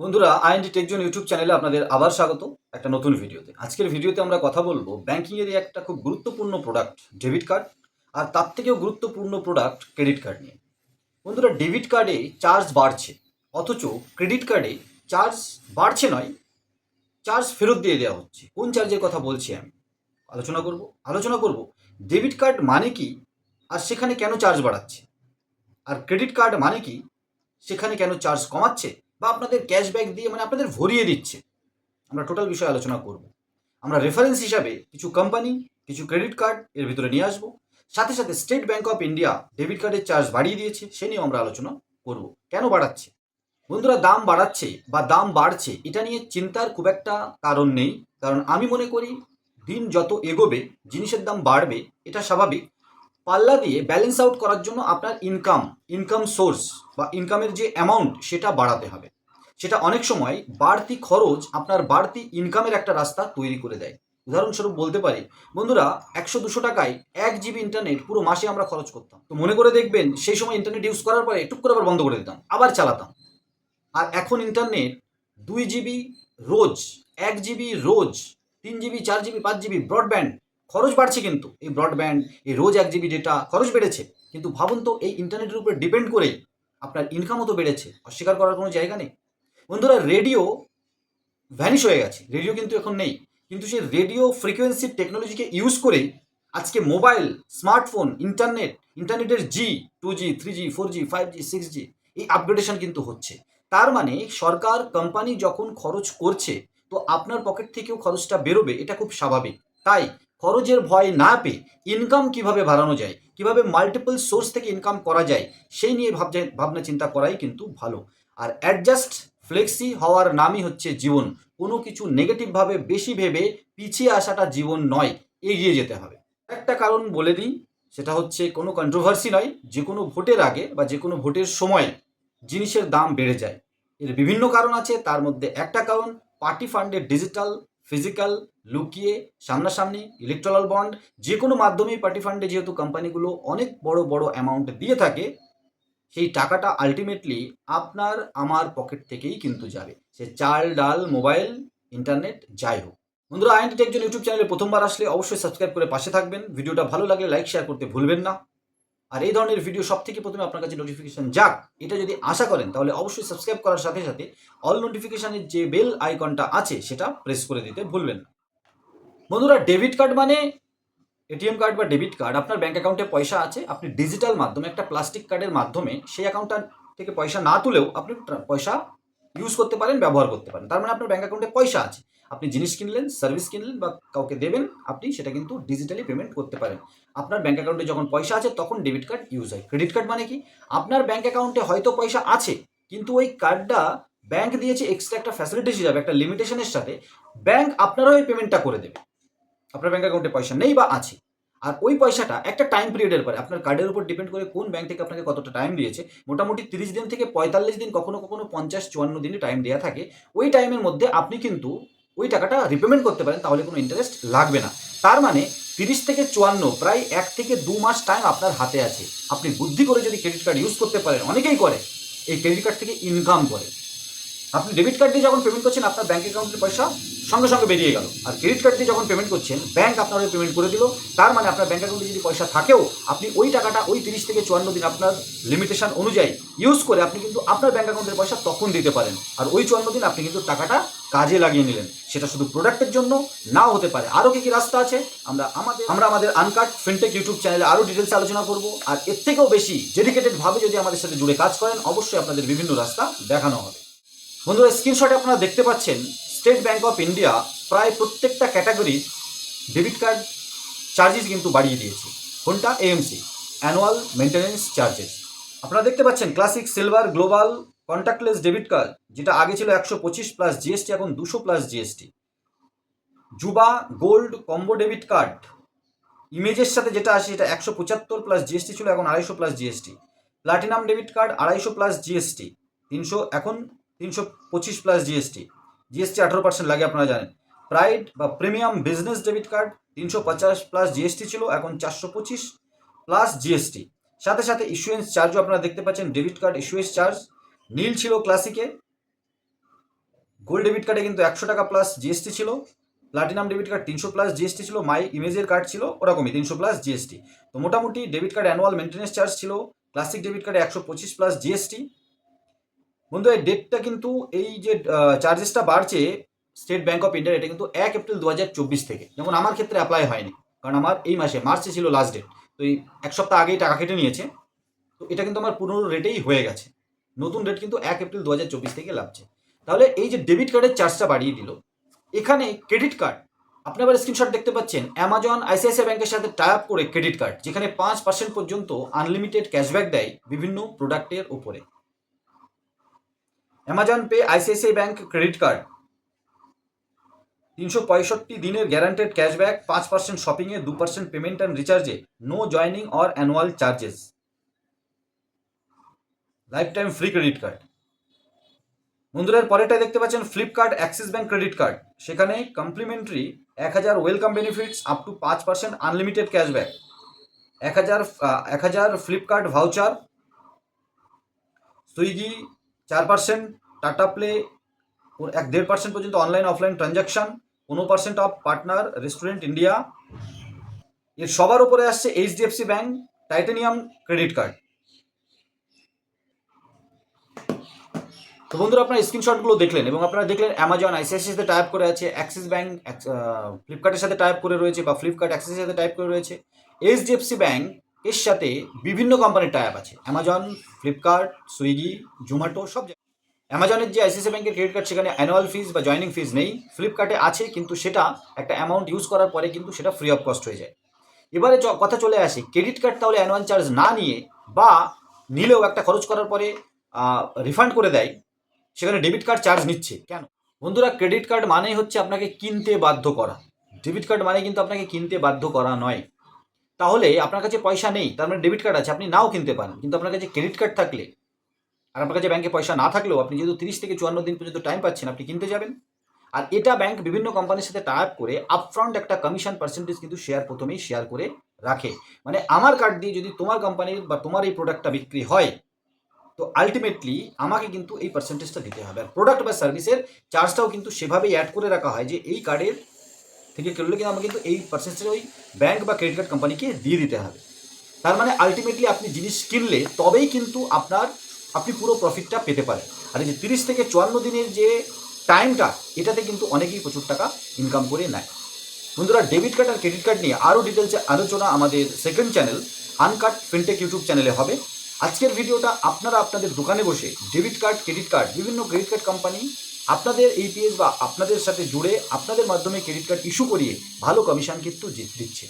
বন্ধুরা IND TechZone YouTube চ্যানেলে আপনাদের আবার স্বাগত, একটা নতুন ভিডিওতে। আজকের ভিডিওতে আমরা কথা বলব ব্যাংকিংয়েরই একটা খুব গুরুত্বপূর্ণ প্রোডাক্ট ডেবিট কার্ড আর তার থেকেও গুরুত্বপূর্ণ প্রোডাক্ট ক্রেডিট কার্ড নিয়ে। বন্ধুরা ডেবিট কার্ডে চার্জ বাড়ছে, অথচ ক্রেডিট কার্ডে চার্জ বাড়ছে নয় চার্জ ফেরত দিয়ে দেওয়া হচ্ছে। কোন চার্জের কথা বলছি আমি? আলোচনা করব আলোচনা করব ডেবিট কার্ড মানে কি, আর সেখানে কেন চার্জ বাড়াচ্ছে? আর ক্রেডিট কার্ড মানে কি, সেখানে কেন চার্জ কমাচ্ছে? বা আপনাদের ক্যাশব্যাক দিয়ে মানে আপনাদের ভরিয়ে দিচ্ছে। আমরা টোটাল বিষয়ে আলোচনা করব। আমরা রেফারেন্স হিসাবে কিছু কোম্পানি কিছু ক্রেডিট কার্ড এর ভিতরে নিয়ে আসব। সাথে সাথে State Bank of India debit কার্ডের চার্জ বাড়িয়ে দিয়েছে, সে নিয়েও আমরা আলোচনা করব। কেন বাড়াচ্ছে? বন্ধুরা, দাম বাড়াচ্ছে বা দাম বাড়ছে, এটা নিয়ে চিন্তার খুব একটা কারণ নেই। কারণ আমি মনে করি, দিন যত এগোবে, জিনিসের দাম বাড়বে, এটা স্বাভাবিক। পাল্লা দিয়ে ব্যালেন্স আউট করার জন্য আপনার ইনকাম ইনকাম সোর্স বা ইনকামের যে অ্যামাউন্ট সেটা বাড়াতে হবে। সেটা অনেক সময় বাড়তি খরচ আপনার বাড়তি ইনকামের একটা রাস্তা তৈরি করে দেয়। উদাহরণস্বরূপ বলতে পারি, বন্ধুরা একশো দুশো টাকায় এক জিবি ইন্টারনেট পুরো মাসে আমরা খরচ করতাম। তো মনে করে দেখবেন, সেই সময় ইন্টারনেট ইউজ করার পরে টুক করে আবার বন্ধ করে দিতাম, আবার চালাতাম। আর এখন ইন্টারনেট দুই জিবি রোজ, এক জিবি রোজ, তিন জিবি চার জিবি পাঁচ জিবি ব্রডব্যান্ড খরচ বাড়ছে কিন্তু। এই ব্রডব্যান্ড এই রোজ এক জিবি ডেটা খরচ বেড়েছে। কিন্তু ভাবুন তো, এই ইন্টারনেটের উপরে ডিপেন্ড করেই আপনার ইনকামও তো বেড়েছে। অস্বীকার করার কোনো জায়গা নেই। বন্ধুরা রেডিও ভ্যানিশ হয়ে গেছে। রেডিও কিন্তু এখন নেই। কিন্তু সেই রেডিও ফ্রিকোয়েন্সি টেকনোলজিকে ইউজ করেই আজকে মোবাইল স্মার্টফোন ইন্টারনেট ইন্টারনেটের G two G three G four G five G six G এই আপগ্রেডেশন কিন্তু হচ্ছে। তার মানে সরকার কোম্পানি যখন খরচ করছে, তো আপনার পকেট থেকেও খরচটা বেরোবে, এটা খুব স্বাভাবিক। তাই খরচের ভয় না পেয়ে ইনকাম কীভাবে বাড়ানো যায়, কীভাবে মাল্টিপল সোর্স থেকে ইনকাম করা যায়, সেই নিয়ে ভাবনা ভাবনা চিন্তা করাই কিন্তু ভালো। আর অ্যাডজাস্ট ফ্লেক্সি হওয়ার নামই হচ্ছে জীবন। কোনো কিছু নেগেটিভভাবে বেশি ভেবে পিছিয়ে আসাটা জীবন নয়, এগিয়ে যেতে হবে। একটা কারণ বলে দিই, সেটা হচ্ছে কোনো কন্ট্রোভার্সি নয়, যে কোনো ভোটের আগে বা যে কোনো ভোটের সময় জিনিসের দাম বেড়ে যায়। এর বিভিন্ন কারণ আছে, তার মধ্যে একটা কারণ পার্টি ফান্ডের ডিজিটাল ফিজিক্যাল লুকিয়ে, সামনাসামনি ইলেকট্রাল বন্ড যে কোনো মাধ্যমেই পার্টি ফান্ডে যেহেতু কোম্পানিগুলো অনেক বড় বড় অ্যামাউন্ট দিয়ে থাকে সেই টাকাটা আলটিমেটলি আপনার আমার পকেট থেকেই কিন্তু যাবে। সে চাল, ডাল মোবাইল ইন্টারনেট যাই হোক। বন্ধুরা আইনটি একজন ইউটিউব চ্যানেলে প্রথমবার আসলে অবশ্যই সাবস্ক্রাইব করে পাশে থাকবেন। ভিডিওটা ভালো লাগলে লাইক শেয়ার করতে ভুলবেন না। আর এই ধরনের ভিডিও সব থেকে প্রথমে আপনার কাছে নোটিফিকেশান যাক, এটা যদি আশা করেন, তাহলে অবশ্যই সাবস্ক্রাইব করার সাথে সাথে অল নোটিফিকেশানের যে বেল আইকনটা আছে, সেটা প্রেস করে দিতে ভুলবেন না। বন্ধুরা ডেবিট কার্ড মানে এটিএম কার্ড বা ডেবিট কার্ড আপনার ব্যাঙ্ক অ্যাকাউন্টে পয়সা আছে, আপনি ডিজিটাল মাধ্যমে, একটা প্লাস্টিক কার্ডের মাধ্যমে সেই অ্যাকাউন্টটা থেকে পয়সা না তুলেও আপনি পয়সা ইউজ করতে পারেন, ব্যবহার করতে পারেন। তার মানে আপনার ব্যাঙ্ক অ্যাকাউন্টে পয়সা আছে। আপনি জিনিস কিনলেন সার্ভিস কিনলেন বা কাউকে দেবেন, আপনি সেটা কিন্তু ডিজিটালি পেমেন্ট করতে পারেন। আপনার ব্যাঙ্ক অ্যাকাউন্টে যখন পয়সা আছে, তখন ডেবিট কার্ড ইউজ হয়। ক্রেডিট কার্ড মানে কি? আপনার ব্যাঙ্ক অ্যাকাউন্টে হয়তো পয়সা আছে, কিন্তু ওই কার্ডটা ব্যাংক দিয়েছে এক্সট্রা একটা ফ্যাসিলিটিস হিসাবে, একটা লিমিটেশনের সাথে ব্যাঙ্ক আপনারও ওই পেমেন্টটা করে দেবে। আপনার ব্যাঙ্ক অ্যাকাউন্টে পয়সা নেই বা আছে। আর ওই পয়সাটা একটা টাইম পিরিয়ডের পরে, আপনার কার্ডের উপর ডিপেন্ড করে কোন ব্যাংক থেকে আপনাকে কতটা টাইম দিয়েছে, মোটামুটি তিরিশ দিন থেকে পঁয়তাল্লিশ দিন, কখনো কখনো পঞ্চাশ, চুয়ান্ন দিনে টাইম দেওয়া থাকে, ওই টাইমের মধ্যে আপনি কিন্তু ওই টাকাটা রিপেমেন্ট করতে পারেন, তাহলে কোনো ইন্টারেস্ট লাগবে না। তার মানে তিরিশ থেকে চুয়ান্ন, প্রায় এক থেকে দু মাস টাইম আপনার হাতে আছে। আপনি বুদ্ধি করে যদি ক্রেডিট কার্ড ইউজ করতে পারেন, অনেকেই করে, এই ক্রেডিট কার্ড থেকে ইনকাম করে। আপনি ডেবিট কার্ড দিয়ে যখন পেমেন্ট করছেন, আপনার ব্যাঙ্ক অ্যাকাউন্টের পয়সা সঙ্গে সঙ্গে বেরিয়ে গেল। আর ক্রেডিট কার্ড দিয়ে যখন পেমেন্ট করছেন ব্যাংক আপনার ওই পেমেন্ট করে দিল। তার মানে আপনার ব্যাঙ্ক অ্যাকাউন্টে যদি পয়সা থাকেও, আপনি ওই টাকাটা ওই তিরিশ থেকে চুয়ান্ন দিন আপনার লিমিটেশন অনুযায়ী ইউজ করে আপনি কিন্তু আপনার ব্যাঙ্ক অ্যাকাউন্টের পয়সা তখন দিতে পারেন। আর ওই চুয়ান্ন দিন আপনি কিন্তু টাকাটা কাজে লাগিয়ে নিলেন। সেটা শুধু প্রোডাক্টের জন্য নাও হতে পারে। আরও কি কি রাস্তা আছে? আমরা আমাদের আমরা আমাদের আনকাট ফিনটেক ইউটিউব চ্যানেলে আরও ডিটেলসে আলোচনা করব। আর এর থেকেও বেশি ডেডিকেটেড ভাবে যদি আমাদের সাথে জুড়ে কাজ করেন, অবশ্যই আপনাদের বিভিন্ন রাস্তা দেখানো হবে। বন্ধুরা স্ক্রিনশটে আপনারা দেখতে পাচ্ছেন স্টেট ব্যাঙ্ক অফ ইন্ডিয়া প্রায় প্রত্যেকটা ক্যাটাগরির ডেবিট কার্ড চার্জেস কিন্তু বাড়িয়ে দিয়েছে। কোনটা? এএমসি অ্যানুয়াল মেনটেন্যান্স চার্জেস আপনারা দেখতে পাচ্ছেন classic silver global contactless debit card যেটা আগে ছিল একশো পঁচিশ প্লাস জিএসটি এখন দুশো প্লাস জিএসটি জুবা গোল্ড কম্বো ডেবিট কার্ড ইমেজের সাথে যেটা আসে সেটা একশো পঁচাত্তর প্লাস জিএসটি ছিল, এখন আড়াইশো plus GST platinum debit card আড়াইশো প্লাস জিএসটি তিনশো, এখন তিনশো পঁচিশ প্লাস জিএসটি জিএসটি আঠারো পার্সেন্ট লাগে আপনারা জানেন। প্রাইড বা প্রিমিয়াম বিজনেস ডেবিট কার্ড তিনশো পঞ্চাশ প্লাস জিএসটি ছিল, এখন চারশো পঁচিশ প্লাস জিএসটি সাথে সাথে ইস্যুয়েন্স চার্জও আপনারা দেখতে পাচ্ছেন ডেবিট কার্ড ইস্যুয়েন্স চার্জ নীল ছিল ক্লাসিকে গোল্ড ডেবিট কার্ডে কিন্তু একশো টাকা প্লাস জিএসটি ছিল। প্লাটিনাম ডেবিট কার্ড তিনশো প্লাস জিএসটি ছিল। মাই ইমেজের কার্ড ছিল, ওরকমই তিনশো প্লাস জিএসটি তো মোটামুটি debit card annual maintenance charge ছিল। ক্লাসিক ডেবিট কার্ডে একশো পঁচিশ প্লাস জিএসটি বন্ধু, এই ডেটটা কিন্তু এই যে চার্জেসটা বাড়ছে স্টেট ব্যাংক অফ ইন্ডিয়া এটা কিন্তু এক এপ্রিল দু হাজার চব্বিশ থেকে। যেমন আমার ক্ষেত্রে অ্যাপ্লাই হয়নি, কারণ আমার এই মাসে মার্চে ছিল লাস্ট ডেট তো এই এক সপ্তাহ আগেই টাকা কেটে নিয়েছে। তো এটা কিন্তু আমার পুরনো রেটেই হয়ে গেছে। নতুন রেট কিন্তু এক এপ্রিল দু হাজার চব্বিশ থেকে লাগছে তাহলে এই যে ডেবিট কার্ডের চার্জটা বাড়িয়ে দিল, এখানে ক্রেডিট কার্ড আপনি আবার স্ক্রিনশট দেখতে পাচ্ছেন অ্যামাজন আইসিআইসিআই ব্যাংকের সাথে টাই আপ করে ক্রেডিট কার্ড যেখানে পাঁচ পার্সেন্ট পর্যন্ত আনলিমিটেড ক্যাশব্যাক দেয় বিভিন্ন প্রোডাক্টের উপরে। Amazon Pay ICICI bank credit card. তিনশো পঁয়ষট্টি দিনের গ্যারান্টেড ক্যাশব্যাক পাঁচ পার্সেন্ট শপিংয়ে দু percent payment and রিচার্জে no joining or annual charges life time free credit card বন্ধুরার পরেরটা দেখতে পাচ্ছেন Flipkart Axis bank credit card সেখানে কমপ্লিমেন্টারি এক হাজার ওয়েলকাম বেনিফিটস আপ টু পাঁচ পার্সেন্ট আনলিমিটেড ক্যাশব্যাক এক হাজার এক হাজার ফ্লিপকার্ট ভাউচার সুইগি চার পার্সেন্ট টাটা প্লে এক দেড় পার্সেন্ট পর্যন্ত অনলাইন অফলাইন ট্রানজাকশন পনেরো percent off partner restaurant India এর সবার উপরে আসছে HDFC bank titanium credit card তো বন্ধুরা, আপনার স্ক্রিনশটগুলো দেখলেন এবং আপনারা দেখলেন অ্যামাজন আইসিআইসির সাথে টাইপ করে আছে অ্যাক্সিস ব্যাংক ফ্লিপকার্টের সাথে টাইপ করে রয়েছে বা ফ্লিপকার্ট অ্যাক্সিসের সাথে টাইপ করে রয়েছে। এইচডিএফসি ব্যাংক এর সাথে বিভিন্ন কোম্পানির টাইপ আছে। অ্যামাজন ফ্লিপকার্ট সুইগি জোম্যাটো সব অ্যামাজনের যে আইসিআইসি ব্যাংকের ক্রেডিট কার্ড সেখানে অ্যানুয়াল ফিজ বা জয়নিং ফিজ নেই। ফ্লিপকার্টে আছে, কিন্তু সেটা একটা অ্যামাউন্ট ইউজ করার পরে কিন্তু সেটা ফ্রি অফ কস্ট হয়ে যায়। এবারে কথা চলে আসে ক্রেডিট কার্ড তাহলে অ্যানুয়াল চার্জ না নিয়ে বা নিলেও একটা খরচ করার পরে রিফান্ড করে দেয়, সেখানে ডেবিট কার্ড চার্জ নিচ্ছে। কেন? বন্ধুরা ক্রেডিট কার্ড মানেই হচ্ছে আপনাকে কিনতে বাধ্য করা। ডেবিট কার্ড মানে কিন্তু আপনাকে কিনতে বাধ্য করা নয়। তাহলে আপনার কাছে পয়সা নেই, তার মানে ডেবিট কার্ড আছে, আপনি নাও কিনতে পারেন। কিন্তু আপনার কাছে ক্রেডিট কার্ড থাকলে, আর আপনার কাছে ব্যাংকে পয়সা না থাকলেও আপনি যেহেতু তিরিশ থেকে চুয়ান্ন দিন পর্যন্ত টাইম পাচ্ছেন, আপনি কিনতে যাবেন। আর এটা ব্যাংক বিভিন্ন কোম্পানির সাথে টাই আপ করে আপফ্রন্ট একটা কমিশন পার্সেন্টেজ কিন্তু শেয়ার প্রথমেই শেয়ার করে রাখে। মানে আমার কার্ড দিয়ে যদি তোমার কোম্পানির বা তোমার এই প্রোডাক্টটা বিক্রি হয়, তো আলটিমেটলি আমাকে কিন্তু এই পার্সেন্টেজটা দিতে হবে। আর প্রোডাক্ট বা সার্ভিসের চার্জটাও কিন্তু সেভাবেই অ্যাড করে রাখা হয় যে এই কার্ডের থেকে করলে কিন্তু আমাকে কিন্তু এই পার্সেন্টেজ ওই ব্যাংক বা ক্রেডিট কার্ড কোম্পানিকে দিয়ে দিতে হবে তার মানে আলটিমেটলি আপনি জিনিস কিনলে তবেই কিন্তু আপনার আপনি পুরো প্রফিটটা পেতে পারেন আর এই যে তিরিশ থেকে চুয়ান্ন দিনের যে টাইমটা এটাতে কিন্তু অনেকেই প্রচুর টাকা ইনকাম করে নেয় বন্ধুরা ডেবিট কার্ড আর ক্রেডিট কার্ড নিয়ে আরও ডিটেলসে আলোচনা আমাদের second channel Uncut Fintech YouTube চ্যানেলে হবে আজকের ভিডিওটা আপনারা আপনাদের দোকানে বসে ডেবিট কার্ড ক্রেডিট কার্ড বিভিন্ন ক্রেডিট কার্ড কোম্পানি আপনাদের এইপিএস বা আপনাদের সাথে জুড়ে আপনাদের মাধ্যমে ক্রেডিট কার্ড ইস্যু করিয়ে ভালো কমিশন কিন্তু দিচ্ছে।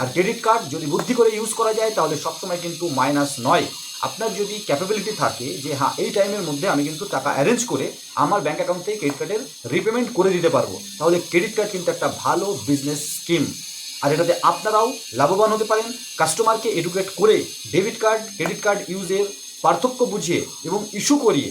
আর ক্রেডিট কার্ড যদি বুদ্ধি করে ইউজ করা যায়, তাহলে সবসময় কিন্তু মাইনাস নয়। আপনার যদি ক্যাপাবিলিটি থাকে যে হ্যাঁ এই টাইমের মধ্যে আমি কিন্তু টাকা অ্যারেঞ্জ করে আমার ব্যাঙ্ক অ্যাকাউন্ট থেকে ক্রেডিট কার্ডের রিপেমেন্ট করে দিতে পারব। তাহলে ক্রেডিট কার্ড কিন্তু একটা ভালো বিজনেস স্কিম আর এটাতে আপনারাও লাভবান হতে পারেন। কাস্টমারকে এডুকেট করে ডেবিট কার্ড ক্রেডিট কার্ড ইউজের পার্থক্য বুঝিয়ে এবং ইস্যু করিয়ে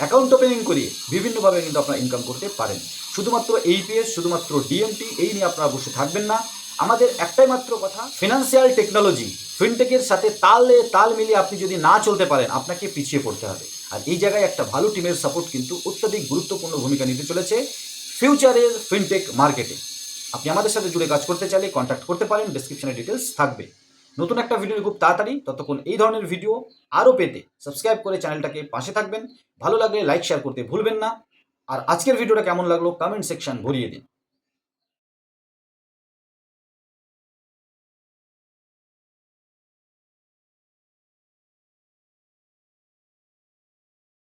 অ্যাকাউন্ট ওপেনিং করে, বিভিন্নভাবে কিন্তু আপনারা ইনকাম করতে পারেন। শুধুমাত্র এইপিএস শুধুমাত্র ডিএমটি এই নিয়ে আপনারা বসে থাকবেন না। আমাদের একটাই মাত্র কথা ফিনান্সিয়াল টেকনোলজি ফিনটেকের সাথে তালে তাল মিলিয়ে আপনি যদি না চলতে পারেন, আপনাকে পিছিয়ে পড়তে হবে। আর এই জায়গায় একটা ভালো টিমের সাপোর্ট কিন্তু অত্যধিক গুরুত্বপূর্ণ ভূমিকা নিতে চলেছে ফিউচারের ফিনটেক মার্কেটে আপনি আমাদের সাথে জুড়ে কাজ করতে চাইলে কন্ট্যাক্ট করতে পারেন ডিসক্রিপশনে ডিটেলস থাকবে। নতুন একটা ভিডিও খুব তাড়াতাড়ি, ততক্ষণ এই ধরনের ভিডিও আরও পেতে সাবস্ক্রাইব করে চ্যানেলটাকে পাশে থাকবেন। ভালো লাগলে লাইক শেয়ার করতে ভুলবেন না। আর আজকের ভিডিওটা কেমন লাগল কমেন্ট সেকশন ভরিয়ে দিন।